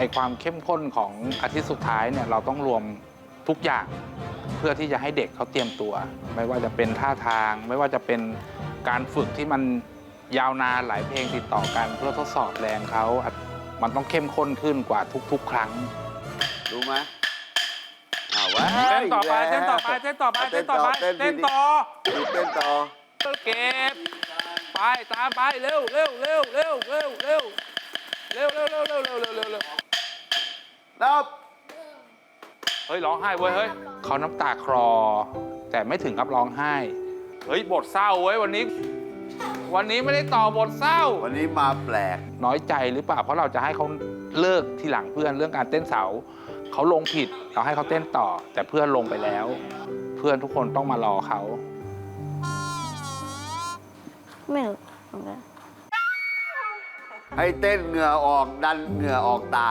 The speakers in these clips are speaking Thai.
อความเข้มข้นของอาทิตย์สุดท้ายเนี่ยเราต้องรวมทุกอย่างเพื่อที่จะให้เด็กเขาเตรียมตัว ไม่ว่าจะเป็นท่าทาง ไม่ว่าจะเป็นการฝึกที่มันยาวนานหลายเพลงติดต่อกัน เพื่อทดสอบแรงเขามันต้องเข้มข้นขึ้นกว่าทุก ๆ ครั้ง รู้ไหมอ้าวว้าเต้นต่อไปกแล้วเต้นต่อไปเต้นต่อไปเต้นต่อไปเต้นเต้นต่อทีนี้เต้นต่อเก็บไปตามไปเร็วเร็วเร็วเร็วเร็วเร็วเร็วเร็วเร็วเร็วเร็วเร็วเร็วเร็ว นับเฮ้ยร้องไห้เว้ยเฮ้ยเขาน้ำตาคลอ แต่ไม่ถึงกับร้องไห้ เฮ้ยบทเศร้าเว้ยวันนี้ วันนี้ไม่ได้ต่อบทเศร้า วันนี้มาแปลก น้อยใจหรือเปล่าเพราะเราจะให้เขาเลิกทีหลังเพื่อนเรื่องการเต้นเสาเขาลงผิดเราให้เขาเต้นต่อ แต่เพื่อนลงไปแล้ว เพื่อนทุกคนต้องมารอเขาไม่รู้เหมือนกันให้เต้นเหงื่อออกดันเหงื่อออกตา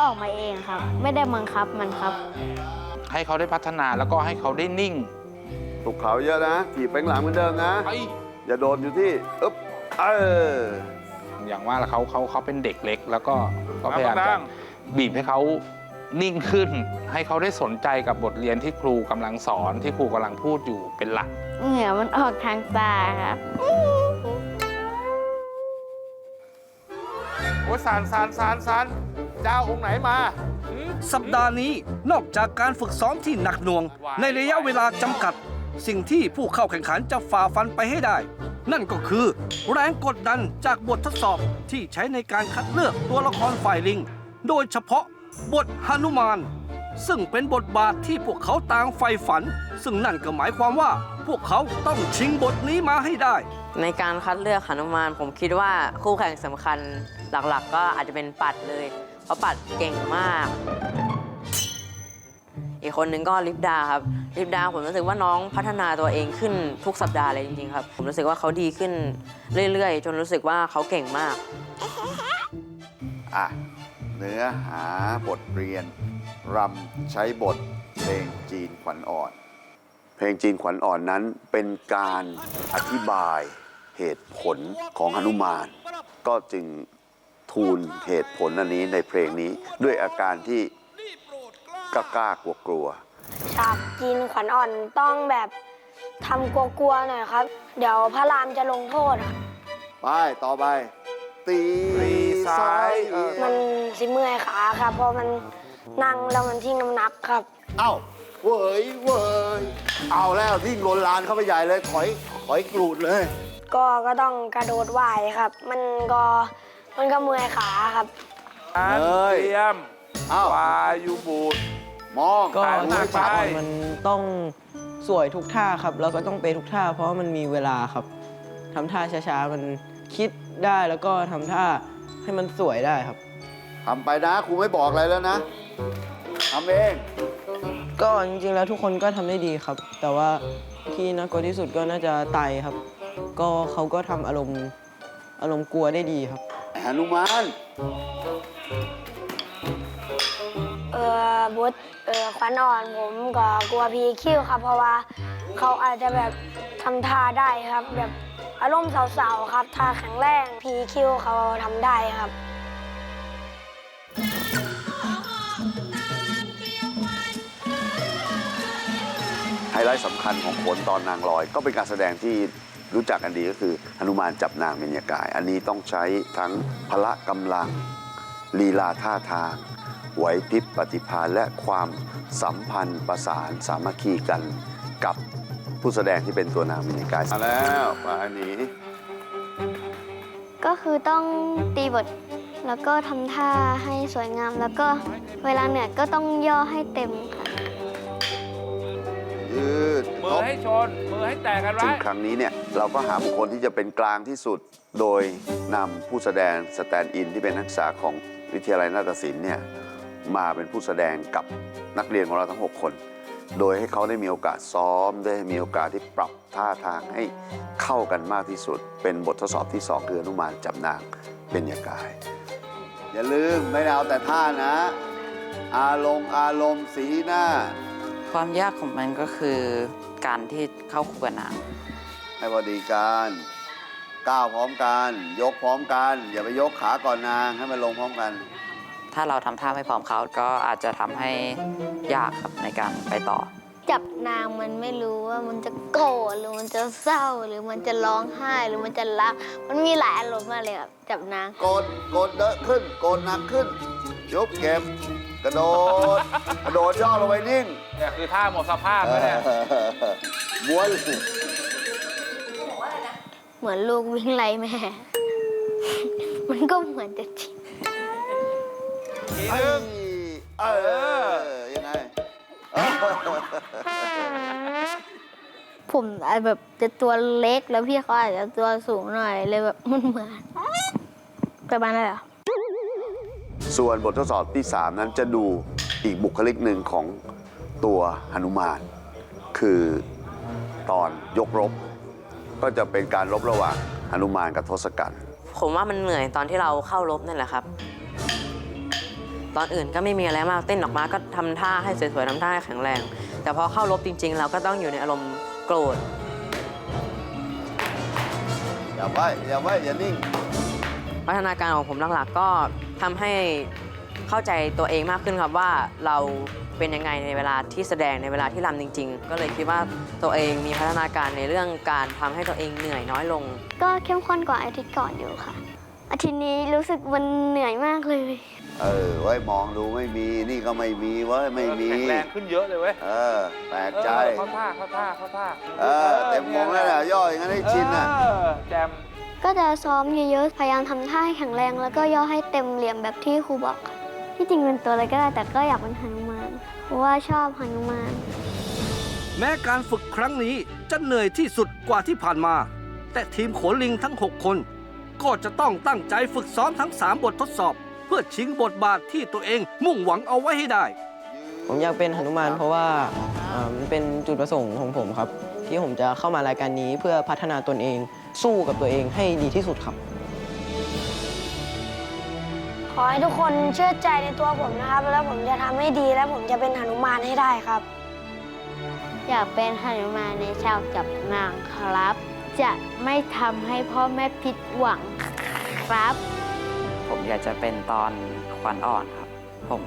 ออกมาเองครับ ไม่ได้บังคับมันครับ ให้เขาได้พัฒนาแล้วก็ให้เขาได้นิ่งถูกเขาเยอะนะถีบไปข้างหลังเหมือนเดิมนะไปอย่าโดนอยู่ที่อึ๊บเออ อย่างว่าแล้วเขาเขาเขาเป็นเด็กเล็ก แล้วก็ก็พยายามจะบีบให้เขานิ่งขึ้น ให้เขาได้สนใจกับบทเรียนที่ครูกำลังสอนที่ครูกำลังพูดอยู่เป็นหลัก เหงื่อมันออกทางตาครับ โอ้ยสารสารสารสาร เจ้าองค์ไหนมาสัปดาห์นี้นอกจากการฝึกซ้อมที่หนักหน่วง ในระยะเวลาจำกัด สิ่งที่ผู้เข้าแข่งขันจะฝ่าฟันไปให้ได้ นั่นก็คือ แรงกดดันจากบททดสอบที่ใช้ในการคัดเลือกตัวละครฝ่ายลิง โดยเฉพาะบทหนุมาน ซึ่งเป็นบทบาทที่พวกเขาต่างใฝ่ฝัน ซึ่งนั่นก็หมายความว่าพวกเขาต้องชิงบทนี้มาให้ได้ ในการคัดเลือกหนุมานผมคิดว่าคู่แข่งสำคัญหลักๆ ก็อาจจะเป็นปัดเลย เพราปัดเก่งมาก อีกคนนึงก็ลิปดาครับลิปดาผมรู้สึกว่าน้องพัฒนาตัวเองขึ้นทุกสัปดาห์เลยจริงๆครับ ผมรู้สึกว่าเขาดีขึ้นเรื่อยๆ จนรู้สึกว่าเขาเก่งมาก อะ เนื้อหาบทเรียนรำใช้บทเพลงจีนขวัญอ่อน เพลงจีนขวัญอ่อนนั้นเป็นการอธิบายเหตุผลของหนุมาน ก็จึง ทูลเหตุผลอันนี้ในเพลงนี้ด้วยอาการที่กล้ากลัวกลัวฉากกินขวัญอ่อนต้องแบบทำกลัวๆหน่อยครับ เดี๋ยวพระรามจะลงโทษครับๆไปต่อไปตีตีซ้ายเออมันสิเมื่อยขาครับ เพราะมันนั่งแล้วมันทิ้งน้ำหนักครับ เอ้าเว้ยเว้ยเอาแล้วที่โลนลานเข้าไปใหญ่เลยถอยถอยกรูดเลย ก็ก็ต้องกระโดดว่ายครับ มันก็ มันก็เมื่อยขาครับเอ้ยเตรียมเอ้าวายุบูด มองก็หันหน้านักไป สากลมันต้องสวยทุกท่าครับ แล้วก็ต้องเป๊ะทุกท่า เพราะว่ามันมีเวลาครับทำท่าช้าๆ มันคิดได้แล้วก็ทำท่าให้มันสวยได้ครับ ทำไปนะครูไม่บอกอะไรแล้วนะทำเองก็จริงๆแล้วทุกคนก็ทำได้ดีครับ แต่ว่าที่น่ากลัวที่สุดก็น่าจะไตครับ ก็เขาก็ทำอารมณ์อารมณ์กลัวได้ดีครับ หนุมานเออบทเออขวัญอ่อนผมก็กลัวพีคิวครับเพราะว่าเขาอาจจะแบบทำท่าได้ครับ แบบอารมณ์เสาๆครับท่าแข็งแรงพีคิวเขาทำได้ครับไฮไลท์สำคัญของโขนตอนนางลอย ก็เป็นการแสดงที่ รู้จักกันดีก็คือหนุมานจับนางเมญญากาย อันนี้ต้องใช้ทั้งพละกำลังลีลาท่าทางไหวพริบปฏิภาณและความสัมพันธ์ประสานสามัคคีกันกับผู้แสดงที่เป็นตัวนางเมญญากายมาแล้วมาอันนี้ก็คือต้องตีบทแล้วก็ทำท่าให้สวยงาม แล้วก็เวลาเหนื่อยก็ต้องย่อให้เต็มค่ะ นมือให้แตกกันไว้ซึ่งครั้งนี้เนี่ยเราก็หาบุคคลที่จะเป็นกลางที่สุด โดยนำผู้แสดงสแตนด์อินที่เป็นนักศึกษาของวิทยาลัยนาฏศิลป์เนี่ยมาเป็นผู้แสดงกับนักเรียนของเราทั้ง 6 คน โดยให้เขาได้มีโอกาสซ้อม ได้มีโอกาสที่ปรับท่าทางให้เข้ากันมากที่สุด เป็นบททดสอบที่ 2 คืออนุมานจับนางเป็นยากาย อย่าลืมไม่ได้เอาแต่ท่านะ อารมณ์อารมณ์สีหน้า ความยากของมันก็คือการที่เข้าคู่กับนางให้พอดีกันก้าวพร้อมกัน ยกพร้อมกัน อย่าไปยกขาก่อนนางให้มันลงพร้อมกันถ้าเราทำท่าไม่พร้อมเขาก็อาจจะทำให้ยากครับในการไปต่อ จับนางมันไม่รู้ว่ามันจะโกรธหรือมันจะเศร้าหรือมันจะร้องไห้หรือมันจะรัก มันมีหลายอารมณ์มากเลยครับจับนางโกนโกนเดอะขึ้นโกนหนักขึ้นยุบเก็บ กระโดด กระโดดย่อลงไปนิ่งเนี่ยคือท่าหมดสภาพแล้วเนี่ยม้วนเหมือนลูกวิ่งไล่แม่ มันก็เหมือนจะจริงทีนึงเออ ยังไงผมอาจแบบจะตัวเล็กแล้วพี่เขาอาจจะตัวสูงหน่อยเลยแบบมันเหมือนประมาณนั้นเหรอ ส่วนบททดสอบที่ 3 นั้นจะดูอีกบุคลิกหนึ่งของตัวหนุมาน คือตอนยกรบ ก็จะเป็นการรบระหว่างหนุมานกับทศกัณฐ์ผมว่ามันเหนื่อยตอนที่เราเข้ารบนั่นแหละครับ ตอนอื่นก็ไม่มีอะไรมากเต้นออกมาก็ทำท่าให้สวยๆทำท่าให้แข็งแรง แต่พอเข้ารบจริง ๆ เราก็ต้องอยู่ในอารมณ์โกรธอย่าไว้อย่าไว้อย่านิ่งพัฒนาการของผมหลักๆก็ ทำให้เข้าใจตัวเองมากขึ้นครับว่าเราเป็นยังไงในเวลาที่แสดงในเวลาที่รำจริง ๆ ก็เลยคิดว่าตัวเองมีพัฒนาการในเรื่องการทำให้ตัวเองเหนื่อยน้อยลง ก็เข้มข้นกว่าอาทิตย์ก่อนอยู่ค่ะ อาทิตย์นี้รู้สึกมันเหนื่อยมากเลย เออไว้มองดูไม่มีนี่ก็ไม่มีเว้ยไม่มีแข็งแรงขึ้นเยอะเลยเว้ยเออแปลกใจเออเข้าท่าเข้าท่าเข้าท่าเออเต็มวงแล้วนะย่ออย่างนั้นให้ชินนะเออแจม ก็จะซ้อมเยอะๆ พยายามทำท่าให้แข็งแรง แล้วก็ย่อให้เต็มเหลี่ยมแบบที่ครูบอกค่ะที่จริงเป็นตัวอะไรก็ได้แต่ก็อยากเป็นหนุมานเพราะว่าชอบหนุมาน แม้การฝึกครั้งนี้จะเหนื่อยที่สุดกว่าที่ผ่านมา แต่ทีมโขนลิงทั้ง 6 คน ก็จะต้องตั้งใจฝึกซ้อมทั้ง 3 บททดสอบ เพื่อชิงบทบาทที่ตัวเองมุ่งหวังเอาไว้ให้ได้ ผมอยากเป็นหนุมานเพราะว่าอ่ามันเป็นจุดประสงค์ของผมครับ ที่ผมจะเข้ามารายการนี้เพื่อพัฒนาตนเอง สู้กับตัวเองให้ดีที่สุดครับ ขอให้ทุกคนเชื่อใจในตัวผมนะครับ แล้วผมจะทำให้ดีและผมจะเป็นหนุมานให้ได้ครับ อยากเป็นหนุมานในชาวจับนางครับ จะไม่ทำให้พ่อแม่ผิดหวังครับ ผมอยากจะเป็นตอนขวัญอ่อนครับ ผม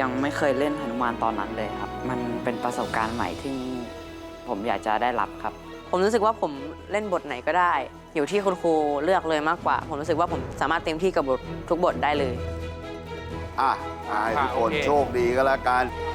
ยังไม่เคยเล่นหนุมานตอนนั้นเลยครับ มันเป็นประสบการณ์ใหม่ที่ ผมอยากจะได้รับครับ ผมรู้สึกว่าผมเล่นบทไหนก็ได้ อยู่ที่คุณครูเลือกเลยมากกว่า ผมรู้สึกว่าผมสามารถเต็มที่กับบททุกบทได้เลย อะให้ทุกคนอะโอเคโชคดีก็แล้วกันค